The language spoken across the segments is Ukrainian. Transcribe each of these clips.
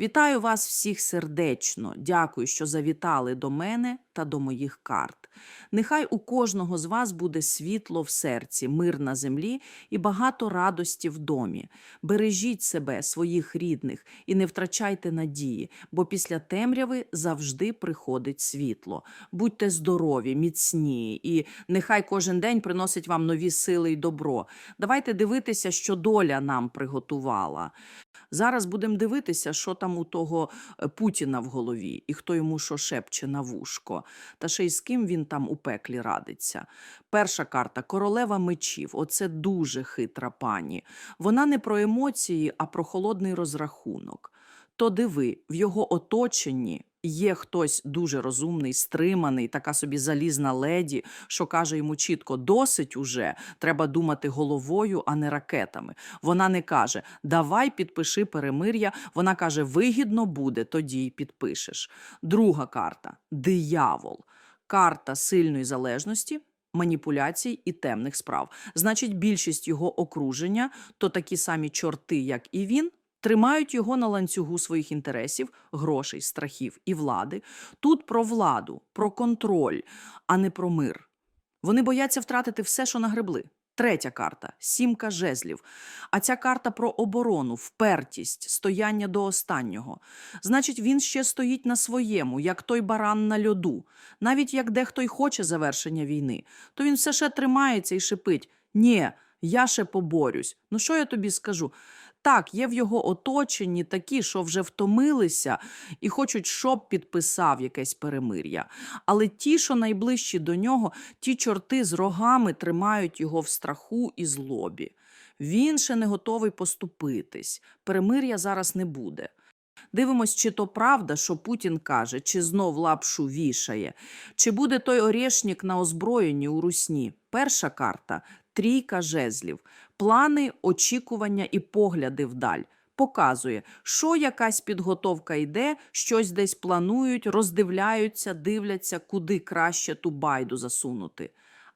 Вітаю вас всіх сердечно. Дякую, що завітали до мене та до моїх карт. Нехай у кожного з вас буде світло в серці, мир на землі і багато радості в домі. Бережіть себе, своїх рідних, і не втрачайте надії, бо після темряви завжди приходить світло. Будьте здорові, міцні, і нехай кожен день приносить вам нові сили й добро. Давайте дивитися, що доля нам приготувала. Зараз будемо дивитися, що там у того е, Путіна в голові, і хто йому що шепче на вушко, та ще й з ким він там у пеклі радиться. Перша карта королева мечів. Оце дуже хитра пані. Вона не про емоції, а про холодний розрахунок. То диви, в його оточенні є хтось дуже розумний, стриманий, така собі залізна леді, що каже йому чітко: досить уже, треба думати головою, а не ракетами. Вона не каже Давай підпиши перемир'я. Вона каже: вигідно буде, тоді й підпишеш. Друга карта диявол. Карта сильної залежності. Маніпуляцій і темних справ. Значить, більшість його окруження, то такі самі чорти, як і він, тримають його на ланцюгу своїх інтересів, грошей, страхів і влади. Тут про владу, про контроль, а не про мир. Вони бояться втратити все, що нагребли. Третя карта сімка жезлів. А ця карта про оборону, впертість, стояння до останнього. Значить, він ще стоїть на своєму, як той баран на льоду. Навіть як дехто й хоче завершення війни, то він все ще тримається і шипить: Нє, я ще поборюсь. Ну що я тобі скажу? Так, є в його оточенні такі, що вже втомилися і хочуть, щоб підписав якесь перемир'я. Але ті, що найближчі до нього, ті чорти з рогами тримають його в страху і злобі. Він ще не готовий поступитись. Перемир'я зараз не буде. Дивимось, чи то правда, що Путін каже, чи знов лапшу вішає, чи буде той орешник на озброєнні у русні. Перша карта трійка жезлів, плани, очікування і погляди вдаль. Показує, що якась підготовка йде, щось десь планують, роздивляються, дивляться, куди краще ту байду засунути.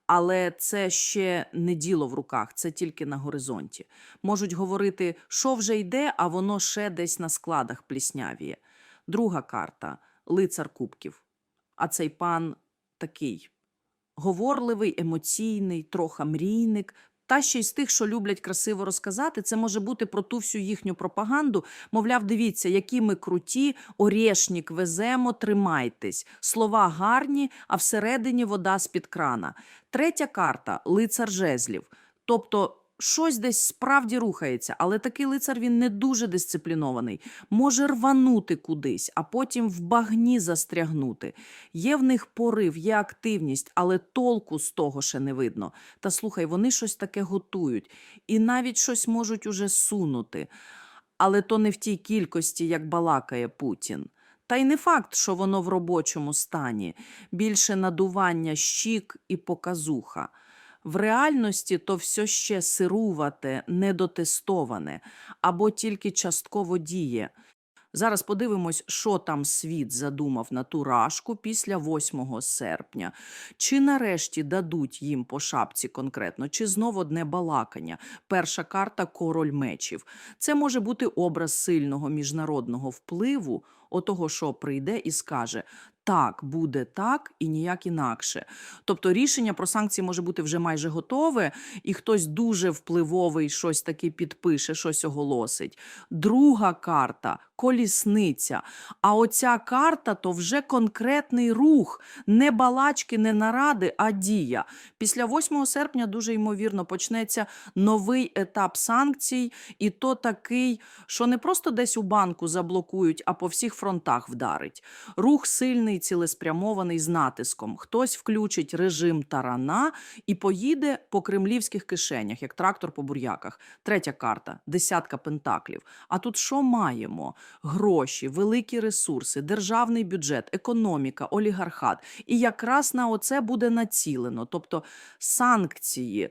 Але це ще не діло в руках, це тільки на горизонті. Можуть говорити, що вже йде, а воно ще десь на складах пліснявіє. Друга карта лицар кубків. А цей пан такий говорливий, емоційний, троха мрійник. Та ще й з тих, що люблять красиво розказати, це може бути про ту всю їхню пропаганду. Мовляв, дивіться, які ми круті, орєшнік веземо, тримайтесь. Слова гарні, а всередині вода з-під крана. Третя карта лицар жезлів. Тобто щось десь справді рухається, але такий лицар він не дуже дисциплінований. Може рванути кудись, а потім в багні застрягнути. Є в них порив, є активність, але толку з того ще не видно. Та слухай, вони щось таке готують і навіть щось можуть уже сунути. Але то не в тій кількості, як балакає Путін. Та й не факт, що воно в робочому стані, більше надування щік і показуха. В реальності то все ще сирувате, недотестоване або тільки частково діє. Зараз подивимось, що там світ задумав на ту рашку після 8 серпня. Чи нарешті дадуть їм по шапці конкретно, чи знов одне балакання. Перша карта король мечів. Це може бути образ сильного міжнародного впливу, отого, що прийде і скаже. Так, буде так і ніяк інакше. Тобто рішення про санкції може бути вже майже готове, і хтось дуже впливовий щось таки підпише, щось оголосить. Друга карта колісниця. А оця карта то вже конкретний рух, не балачки, не наради, а дія. Після 8 серпня дуже ймовірно почнеться новий етап санкцій, і то такий, що не просто десь у банку заблокують, а по всіх фронтах вдарить. Рух сильний, цілеспрямований з натиском. Хтось включить режим тарана і поїде по кремлівських кишенях, як трактор по бур'яках. Третя карта десятка пентаклів. А тут що маємо? Гроші, великі ресурси, державний бюджет, економіка, олігархат. І якраз на оце буде націлено. Тобто санкції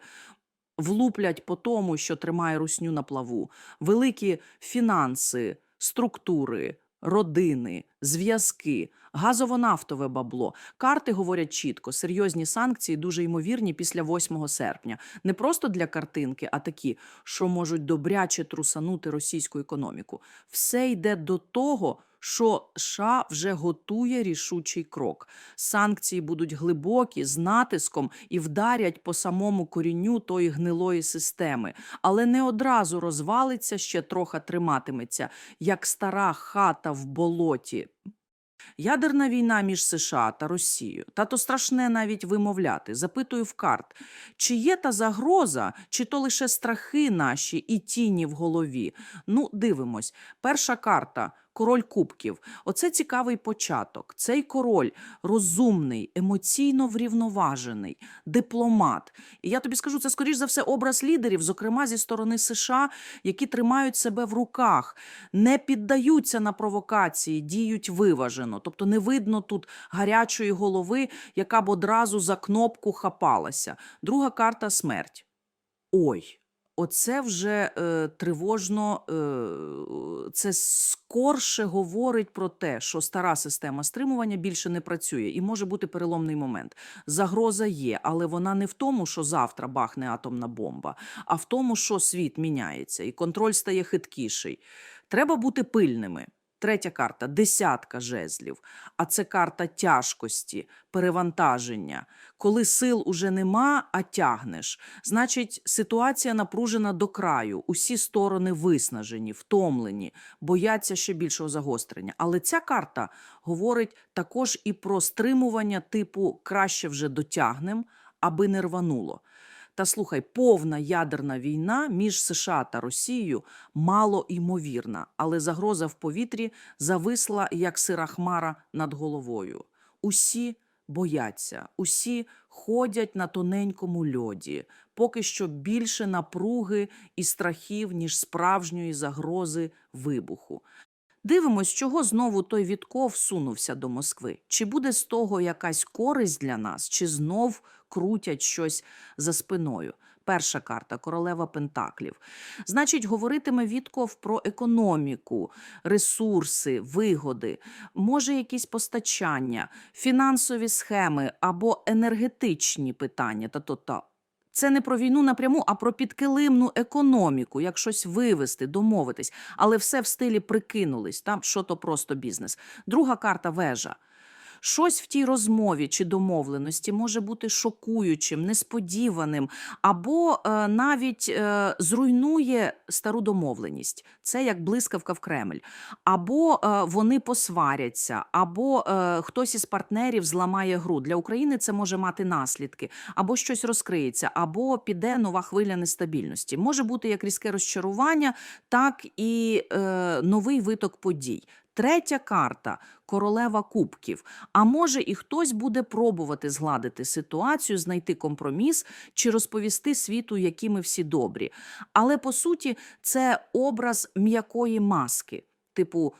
влуплять по тому, що тримає русню на плаву, великі фінанси, структури. родини, зв'язки, газово-нафтове бабло. Карти говорять чітко, серйозні санкції дуже ймовірні після 8 серпня. Не просто для картинки, а такі, що можуть добряче трусанути російську економіку. Все йде до того, що США вже готує рішучий крок. Санкції будуть глибокі, з натиском і вдарять по самому корінню тої гнилої системи, але не одразу розвалиться, ще трохи триматиметься, як стара хата в болоті. Ядерна війна між США та Росією. Та то страшне навіть вимовляти. Запитую в карт, чи є та загроза, чи то лише страхи наші і тіні в голові. Ну, дивимось. Перша карта. Король кубків. Оце цікавий початок. Цей король розумний, емоційно врівноважений, дипломат. І я тобі скажу, це скоріш за все образ лідерів, зокрема зі сторони США, які тримають себе в руках, не піддаються на провокації, діють виважено. Тобто не видно тут гарячої голови, яка б одразу за кнопку хапалася. Друга карта смерть. Ой. Оце вже е, тривожно, е, це скорше говорить про те, що стара система стримування більше не працює і може бути переломний момент. Загроза є, але вона не в тому, що завтра бахне атомна бомба, а в тому, що світ міняється і контроль стає хиткіший. Треба бути пильними. Третя карта десятка жезлів. А це карта тяжкості, перевантаження. Коли сил уже нема, а тягнеш. Значить, ситуація напружена до краю. Усі сторони виснажені, втомлені, бояться ще більшого загострення. Але ця карта говорить також і про стримування типу краще вже дотягнем, аби не рвануло. Та слухай, повна ядерна війна між США та Росією мало ймовірна, але загроза в повітрі зависла як сира хмара над головою. Усі бояться, усі ходять на тоненькому льоді, поки що більше напруги і страхів, ніж справжньої загрози вибуху. Дивимось, чого знову той Вітков сунувся до Москви. Чи буде з того якась користь для нас, чи знов крутять щось за спиною? Перша карта королева Пентаклів. Значить, говоритиме Вітков про економіку, ресурси, вигоди, може якісь постачання, фінансові схеми або енергетичні питання. Та то та це не про війну напряму, а про підкилимну економіку, як щось вивести, домовитись, але все в стилі прикинулись, там що то просто бізнес. Друга карта вежа. Щось в тій розмові чи домовленості може бути шокуючим, несподіваним, або е, навіть е, зруйнує стару домовленість. Це як блискавка в Кремль. Або е, вони посваряться, або е, хтось із партнерів зламає гру. Для України це може мати наслідки, або щось розкриється, або піде нова хвиля нестабільності. Може бути як різке розчарування, так і е, новий виток подій. Третя карта королева кубків. А може, і хтось буде пробувати згладити ситуацію, знайти компроміс чи розповісти світу, які ми всі добрі. Але по суті, це образ м'якої маски, типу.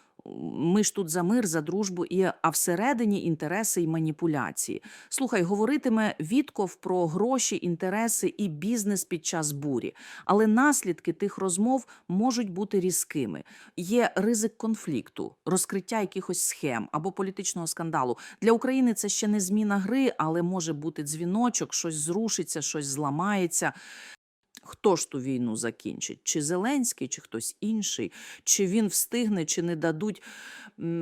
Ми ж тут за мир, за дружбу, і а всередині інтереси і маніпуляції. Слухай, говоритиме Вітков про гроші, інтереси і бізнес під час бурі, але наслідки тих розмов можуть бути різкими. Є ризик конфлікту, розкриття якихось схем або політичного скандалу. Для України це ще не зміна гри, але може бути дзвіночок, щось зрушиться, щось зламається. Хто ж ту війну закінчить? Чи Зеленський, чи хтось інший, чи він встигне, чи не дадуть.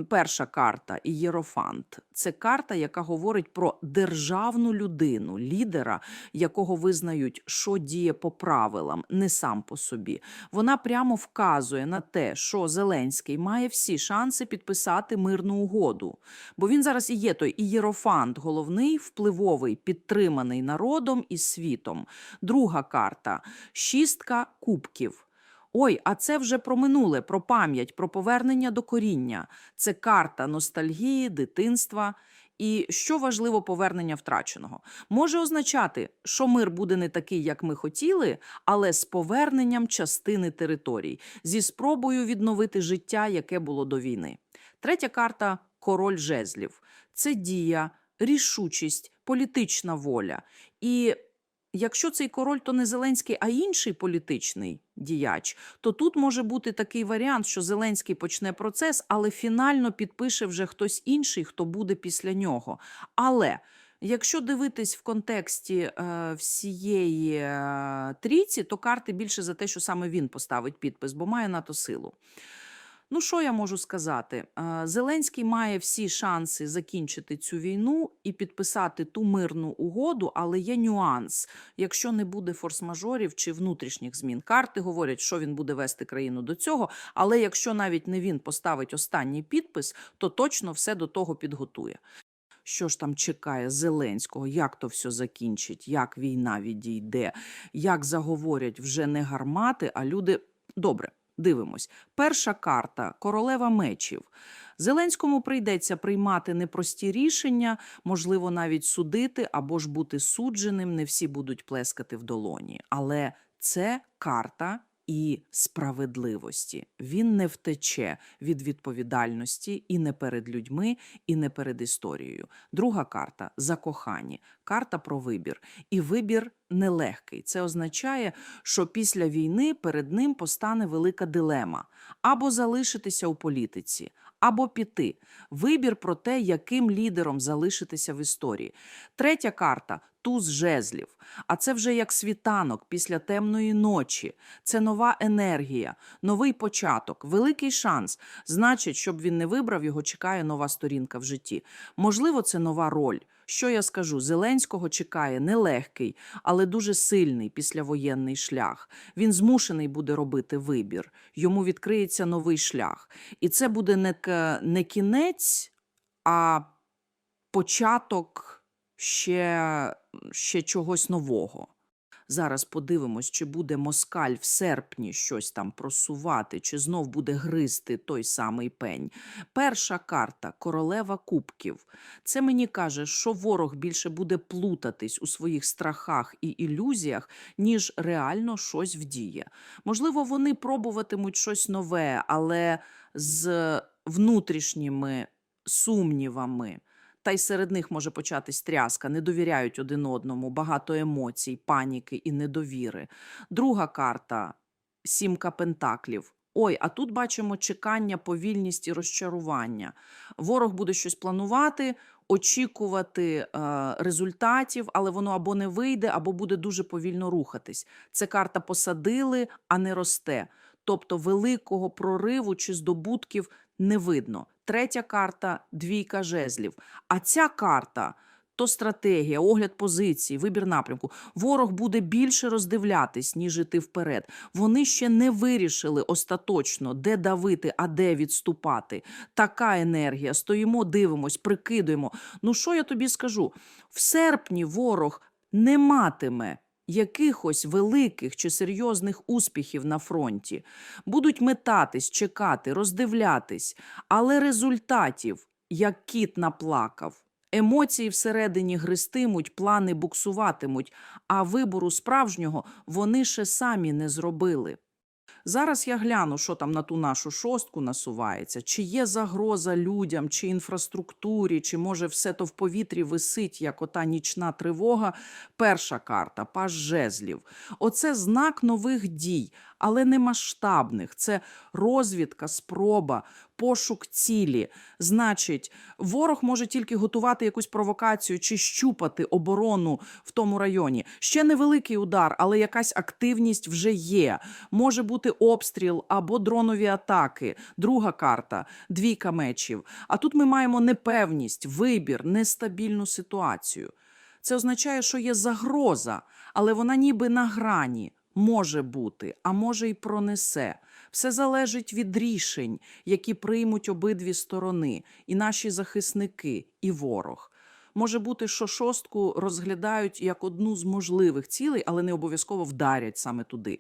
Перша карта Ієрофант. Це карта, яка говорить про державну людину, лідера, якого визнають, що діє по правилам, не сам по собі. Вона прямо вказує на те, що Зеленський має всі шанси підписати мирну угоду. Бо він зараз і є той ієрофант, головний, впливовий, підтриманий народом і світом. Друга карта шістка кубків. Ой, а це вже про минуле, про пам'ять, про повернення до коріння. Це карта ностальгії, дитинства. І що важливо, повернення втраченого може означати, що мир буде не такий, як ми хотіли, але з поверненням частини територій, зі спробою відновити життя, яке було до війни. Третя карта король жезлів. Це дія, рішучість, політична воля. І якщо цей король то не Зеленський, а інший політичний діяч, то тут може бути такий варіант, що Зеленський почне процес, але фінально підпише вже хтось інший, хто буде після нього. Але якщо дивитись в контексті е, всієї е, трійці, то карти більше за те, що саме він поставить підпис, бо має на то силу. Ну, що я можу сказати? Е, Зеленський має всі шанси закінчити цю війну і підписати ту мирну угоду, але є нюанс. Якщо не буде форс-мажорів чи внутрішніх змін, карти говорять, що він буде вести країну до цього. Але якщо навіть не він поставить останній підпис, то точно все до того підготує. Що ж там чекає Зеленського, як то все закінчить, як війна відійде, як заговорять вже не гармати, а люди. Добре, дивимось. Перша карта королева мечів. Зеленському прийдеться приймати непрості рішення, можливо, навіть судити або ж бути судженим. Не всі будуть плескати в долоні. Але це карта і справедливості. Він не втече від відповідальності і не перед людьми, і не перед історією. Друга карта закохані, карта про вибір. І вибір нелегкий. Це означає, що після війни перед ним постане велика дилема: або залишитися у політиці, або піти. Вибір про те, яким лідером залишитися в історії. Третя карта туз жезлів. А це вже як світанок після темної ночі. Це нова енергія, новий початок, великий шанс. Значить, щоб він не вибрав, його чекає нова сторінка в житті. Можливо, це нова роль. Що я скажу? Зеленського чекає нелегкий, але дуже сильний післявоєнний шлях. Він змушений буде робити вибір. Йому відкриється новий шлях. І це буде не, не кінець, а початок ще, ще чогось нового. Зараз подивимось, чи буде москаль в серпні щось там просувати, чи знов буде гризти той самий пень. Перша карта королева кубків. Це мені каже, що ворог більше буде плутатись у своїх страхах і ілюзіях, ніж реально щось вдіє. Можливо, вони пробуватимуть щось нове, але з внутрішніми сумнівами. Та й серед них може початись тряска, не довіряють один одному, багато емоцій, паніки і недовіри. Друга карта сімка пентаклів. Ой, а тут бачимо чекання, повільність і розчарування. Ворог буде щось планувати, очікувати е, результатів, але воно або не вийде, або буде дуже повільно рухатись. Це карта посадили, а не росте. Тобто великого прориву чи здобутків не видно. Третя карта двійка жезлів. А ця карта то стратегія, огляд позиції, вибір напрямку. Ворог буде більше роздивлятись, ніж іти вперед. Вони ще не вирішили остаточно, де давити, а де відступати. Така енергія. Стоїмо, дивимось, прикидуємо. Ну що я тобі скажу? В серпні ворог не матиме якихось великих чи серйозних успіхів на фронті. Будуть метатись, чекати, роздивлятись, але результатів, як кіт наплакав. Емоції всередині гристимуть, плани буксуватимуть, а вибору справжнього вони ще самі не зробили. Зараз я гляну, що там на ту нашу шостку насувається, чи є загроза людям, чи інфраструктурі, чи може все то в повітрі висить, як ота нічна тривога. Перша карта паж жезлів. Оце знак нових дій, але не масштабних. Це розвідка, спроба, пошук цілі. Значить, ворог може тільки готувати якусь провокацію чи щупати оборону в тому районі. Ще невеликий удар, але якась активність вже є. Може бути обстріл або дронові атаки. Друга карта двійка мечів. А тут ми маємо непевність, вибір, нестабільну ситуацію. Це означає, що є загроза, але вона ніби на грані. Може бути, а може й пронесе. Все залежить від рішень, які приймуть обидві сторони, і наші захисники, і ворог. Може бути, що шостку розглядають як одну з можливих цілей, але не обов'язково вдарять саме туди.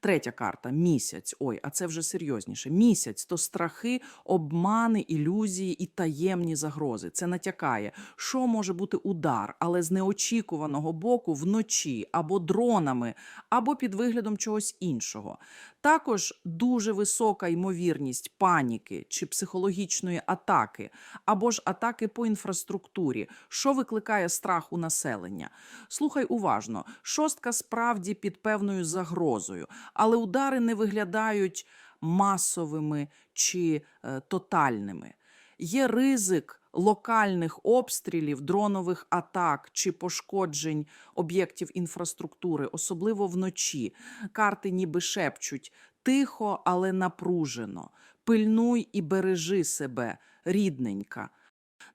Третя карта місяць. Ой, а це вже серйозніше. Місяць то страхи, обмани, ілюзії і таємні загрози. Це натякає, що може бути удар, але з неочікуваного боку вночі або дронами, або під виглядом чогось іншого. Також дуже висока ймовірність паніки чи психологічної атаки, або ж атаки по інфраструктурі, Що викликає страх у населення? Слухай уважно. Шостка справді під певною загрозою, але удари не виглядають масовими чи е, тотальними. Є ризик локальних обстрілів, дронових атак чи пошкоджень об'єктів інфраструктури, особливо вночі. Карти ніби шепчуть тихо, але напружено. Пильнуй і бережи себе, рідненька.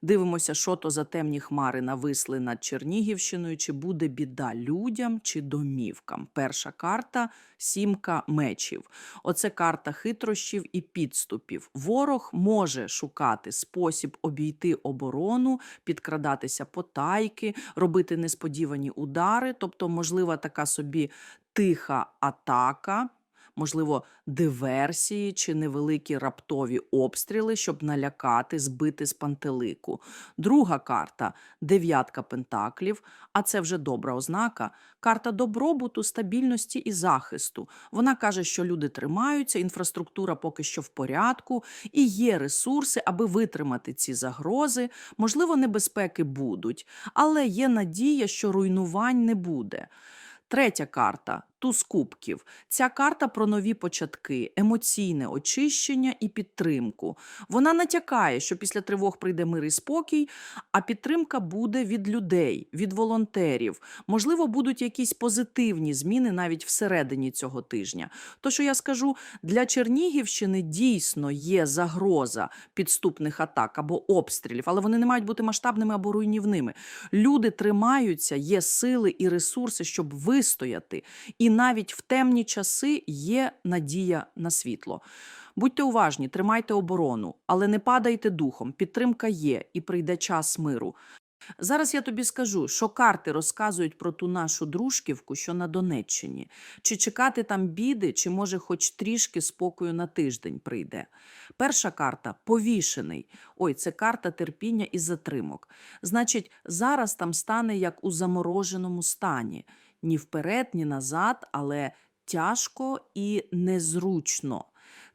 Дивимося, що то за темні хмари нависли над Чернігівщиною, чи буде біда людям чи домівкам. Перша карта сімка мечів. Оце карта хитрощів і підступів. Ворог може шукати спосіб обійти оборону, підкрадатися потайки, робити несподівані удари, тобто, можлива така собі тиха атака. Можливо, диверсії чи невеликі раптові обстріли, щоб налякати, збити з пантелику. Друга карта дев'ятка пентаклів, а це вже добра ознака. Карта добробуту, стабільності і захисту. Вона каже, що люди тримаються, інфраструктура поки що в порядку, і є ресурси, аби витримати ці загрози. Можливо, небезпеки будуть, але є надія, що руйнувань не буде. Третя карта туз кубків. Ця карта про нові початки, емоційне очищення і підтримку. Вона натякає, що після тривог прийде мир і спокій, а підтримка буде від людей, від волонтерів. Можливо, будуть якісь позитивні зміни навіть всередині цього тижня. То, що я скажу, для Чернігівщини дійсно є загроза підступних атак або обстрілів, але вони не мають бути масштабними або руйнівними. Люди тримаються, є сили і ресурси, щоб вистояти. І навіть в темні часи є надія на світло. Будьте уважні, тримайте оборону, але не падайте духом. Підтримка є і прийде час миру. Зараз я тобі скажу, що карти розказують про ту нашу дружківку, що на Донеччині. Чи чекати там біди, чи може хоч трішки спокою на тиждень прийде. Перша карта повішений. Ой, це карта терпіння і затримок. Значить, зараз там стане як у замороженому стані. Ні вперед, ні назад, але тяжко і незручно.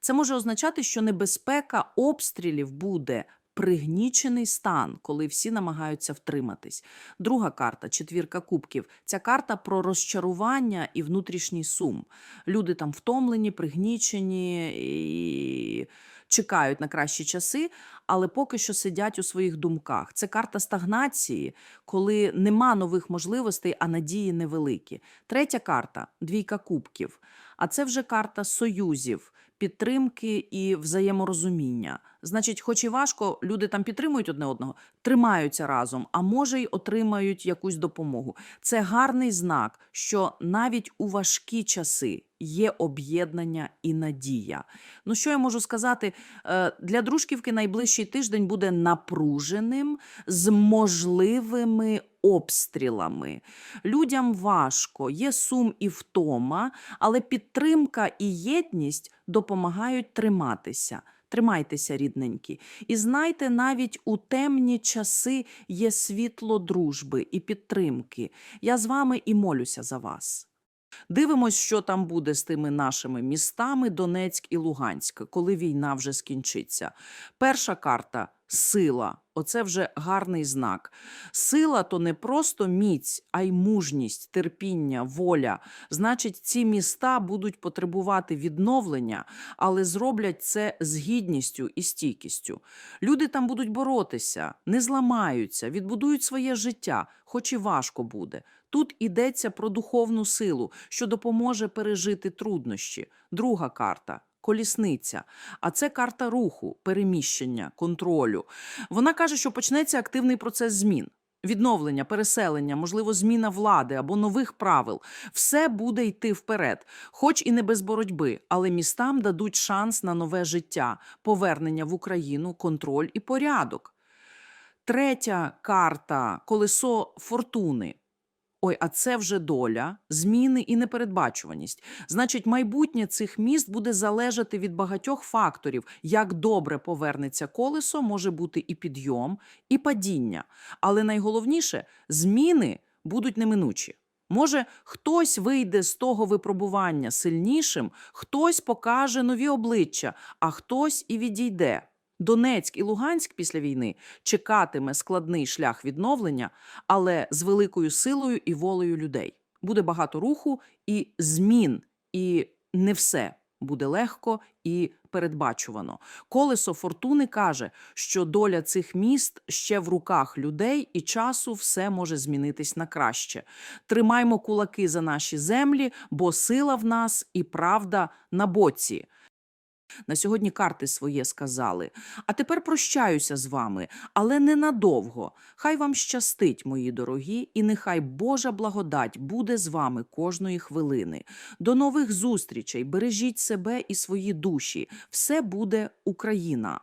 Це може означати, що небезпека обстрілів буде пригнічений стан, коли всі намагаються втриматись. Друга карта четвірка кубків. Ця карта про розчарування і внутрішній сум. Люди там втомлені, пригнічені і чекають на кращі часи, але поки що сидять у своїх думках. Це карта стагнації, коли нема нових можливостей, а надії невеликі. Третя карта двійка кубків. А це вже карта союзів, підтримки і взаєморозуміння. Значить, хоч і важко, люди там підтримують одне одного, тримаються разом, а може й отримають якусь допомогу. Це гарний знак, що навіть у важкі часи є об'єднання і надія. Ну що я можу сказати? Е, Для дружківки найближчий тиждень буде напруженим з можливими обстрілами. Людям важко, є сум і втома, але підтримка і єдність допомагають триматися. Тримайтеся, рідненькі, і знайте, навіть у темні часи є світло дружби і підтримки. Я з вами і молюся за вас. Дивимось, що там буде з тими нашими містами Донецьк і Луганськ, коли війна вже скінчиться. Перша карта сила. Оце вже гарний знак. Сила то не просто міць, а й мужність, терпіння, воля. Значить, ці міста будуть потребувати відновлення, але зроблять це з гідністю і стійкістю. Люди там будуть боротися, не зламаються, відбудують своє життя, хоч і важко буде. Тут йдеться про духовну силу, що допоможе пережити труднощі. Друга карта. Колісниця, а це карта руху, переміщення, контролю. Вона каже, що почнеться активний процес змін. Відновлення, переселення, можливо, зміна влади або нових правил все буде йти вперед, хоч і не без боротьби, але містам дадуть шанс на нове життя, повернення в Україну, контроль і порядок. Третя карта колесо фортуни. Ой, а це вже доля, зміни і непередбачуваність. Значить, майбутнє цих міст буде залежати від багатьох факторів. Як добре повернеться колесо, може бути і підйом, і падіння. Але найголовніше зміни будуть неминучі. Може, хтось вийде з того випробування сильнішим, хтось покаже нові обличчя, а хтось і відійде. Донецьк і Луганськ після війни чекатиме складний шлях відновлення, але з великою силою і волею людей. Буде багато руху і змін, і не все буде легко і передбачувано. Колесо фортуни каже, що доля цих міст ще в руках людей, і часу все може змінитись на краще. Тримаймо кулаки за наші землі, бо сила в нас і правда на боці. На сьогодні карти своє сказали. А тепер прощаюся з вами, але ненадовго. Хай вам щастить, мої дорогі, і нехай Божа благодать буде з вами кожної хвилини. До нових зустрічей. Бережіть себе і свої душі. Все буде Україна.